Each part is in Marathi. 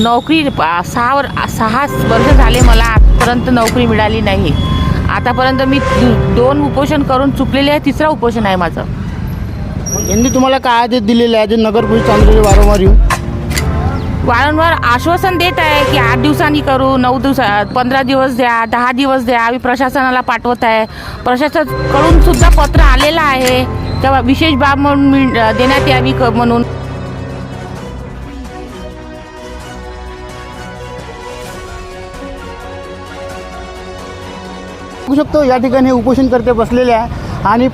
नोकरी सहा वर सहा वर्ष झाले मला आजपर्यंत नोकरी मिळाली नाही. आतापर्यंत मी दोन उपोषण करून चुकलेले आहे तिसरा उपोषण आहे माझं. यांनी तुम्हाला काय आदेश दिलेले आहे? जे नगर पोलीस चांदोली वारंवार येऊन वारंवार आश्वासन देत आहे की आठ दिवसांनी करू नऊ दिवसा पंधरा दिवस द्या दहा दिवस द्या आम्ही प्रशासनाला पाठवत आहे. प्रशासनाकडून सुद्धा पत्र आलेलं आहे. तेव्हा विशेष बाब म्हणून देण्यात यावी क- म्हणून. बघू शकतो. या ठिकाणी उपोषण उपोषणकर्ते बसलेले आहे. आणि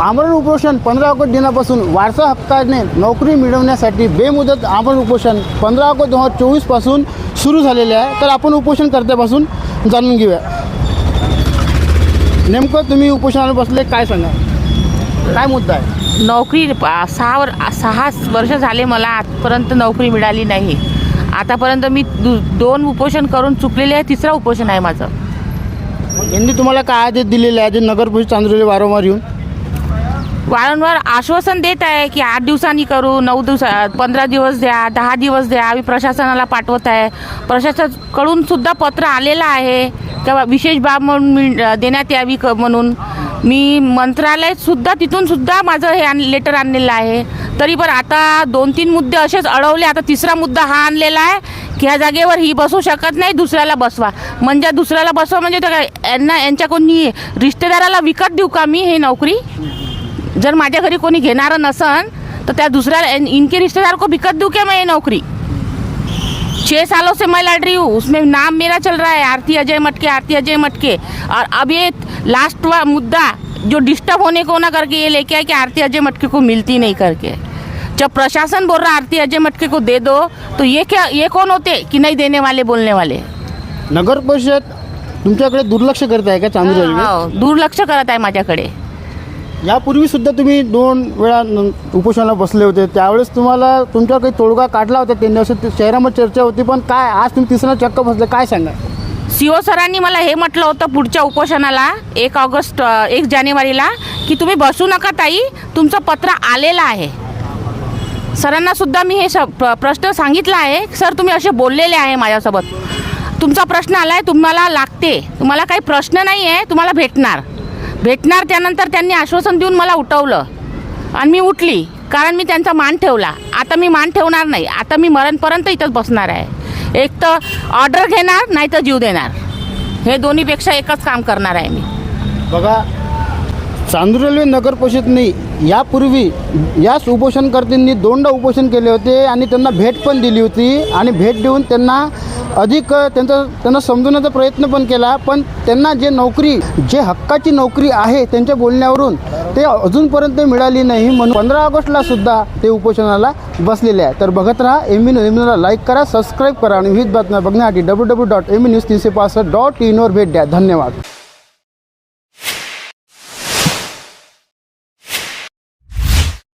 आमरण उपोषण पंधरा ऑगस्ट दिनापासून वारसा हक्काने नोकरी मिळवण्यासाठी बेमुदत आमरण उपोषण पंधरा ऑगस्ट दोन हजार चोवीसपासून सुरू झालेले आहे. तर आपण उपोषणकर्त्यापासून जाणून घेऊया. नेमकं तुम्ही उपोषणाला बसले काय सांगा? काय मुद्दा आहे? नोकरी पा- सहा वर सहा वर्ष झाले मला आजपर्यंत नोकरी मिळाली नाही. आतापर्यंत मी दु दोन उपोषण करून चुकलेले आहे तिसरा उपोषण आहे माझं. यांनी तुम्हाला काय आदेश दिलेले आहे? जे नगर पोलीस चांदोली वारंवार येऊन? वारंवार आश्वासन देत आहे की आठ दिवसांनी करू नऊ दिवसा पंधरा दिवस द्या दहा दिवस द्या आम्ही प्रशासनाला पाठवत आहे. प्रशासनाकडून सुद्धा पत्र आलेलं आहे. तेव्हा विशेष बाब म्हणून मिळ- देण्यात यावी क म्हणून. मी मंत्रालयसुद्धा तिथूनसुद्धा माझं हे आण लेटर आणलेलं आहे. तरी पण आता दोन तीन मुद्दे असेच अडवले. आता तिसरा मुद्दा हा आणलेला आहे ह्या जागेवर, ही बसू शकत नाही, दुसऱ्याला बसवा. म्हणजे दुसऱ्याला बसवा म्हणजे तर काय, यांना विकत देऊ का मी नोकरी? जर माझ्या घरी कोणी घेणारं नसन त्या दुसऱ्या इन- इनके रिश्तेदार को बिकत दूँ क्या मैं ये नौकरी? छः सालों से मैं लड़ रही हूँ, उसमें नाम मेरा चल रहा है, आरती अजय मटके, आरती अजय मटके। और अब ये लास्ट मुद्दा, जो डिस्टर्ब होने को ना करके ये लेके आए कि आरती अजय मटके को मिलती नहीं करके। जब प्रशासन बोल रहा आरती अजय मटके को दे दो तो ये क्या ये कौन होते कि नहीं देने वाले बोलने वाले? नगर परिषद तुमच्याकडे दुर्लक्ष करत आहे का चांदोली हो, दुर्लक्ष करत आहे माझ्याकडे. यापूर्वी सुद्धा तुम्ही दोन वेळा न- उपोषणाला बसले होते. त्यावेळेस तुम्हाला तुमच्यावर काही तोडगा काढला होता त्यांनी? असं ते शहरामध्ये चर्चा होती पण काय? आज तुम्ही तिसरा चक्क बसले काय सांगा सीओ सरांनी मला हे म्हटलं होतं पुढच्या उपोषणाला एक ऑगस्ट अ, एक जानेवारीला की तुम्ही बसू नका ताई तुमचं पत्र आलेलं आहे. सरांना सुद्धा मी हे स प्रश्न सांगितला आहे. सर तुम्ही असे बोललेले आहे माझ्यासोबत. तुमचा प्रश्न आला आहे तुम्हाला लागते. तुम्हाला काही प्रश्न नाही आहे तुम्हाला भेटणार. भेटणार त्यानंतर त्यांनी आश्वासन देऊन मला उठवलं. आणि मी उठली कारण मी त्यांचा मान ठेवला. आता मी मान ठेवणार नाही. आता मी मरणपर्यंत इथंच बसणार आहे. एक तर ऑर्डर घेणार नाही तर जीव देणार. हे दोन्हीपेक्षा एकच काम करणार आहे मी. बघा चांदूर रेल्वे नगर परिषदने यापूर्वी याच उपोषणकर्त्यांनी दोनदा उपोषण केले होते आणि त्यांना भेट पण दिली होती आणि भेट देऊन त्यांना अधिक त्यांचा त्यांना समजवण्याचा प्रयत्न पण केला. पण त्यांना जे नोकरी जे हक्काची नोकरी आहे त्यांच्या बोलण्यावरून ते अजूनपर्यंत मिळाली नाही म्हणून पंधरा ऑगस्टला सुद्धा ते उपोषणाला बसलेले आहे तर बघत राहा एम बी न्यूजला लाईक करा सबस्क्राईब करा आणि विविध बातम्या बघण्यासाठी W W dot M B news तीनशे पासष्ट डॉट इनवर भेट द्या. धन्यवाद.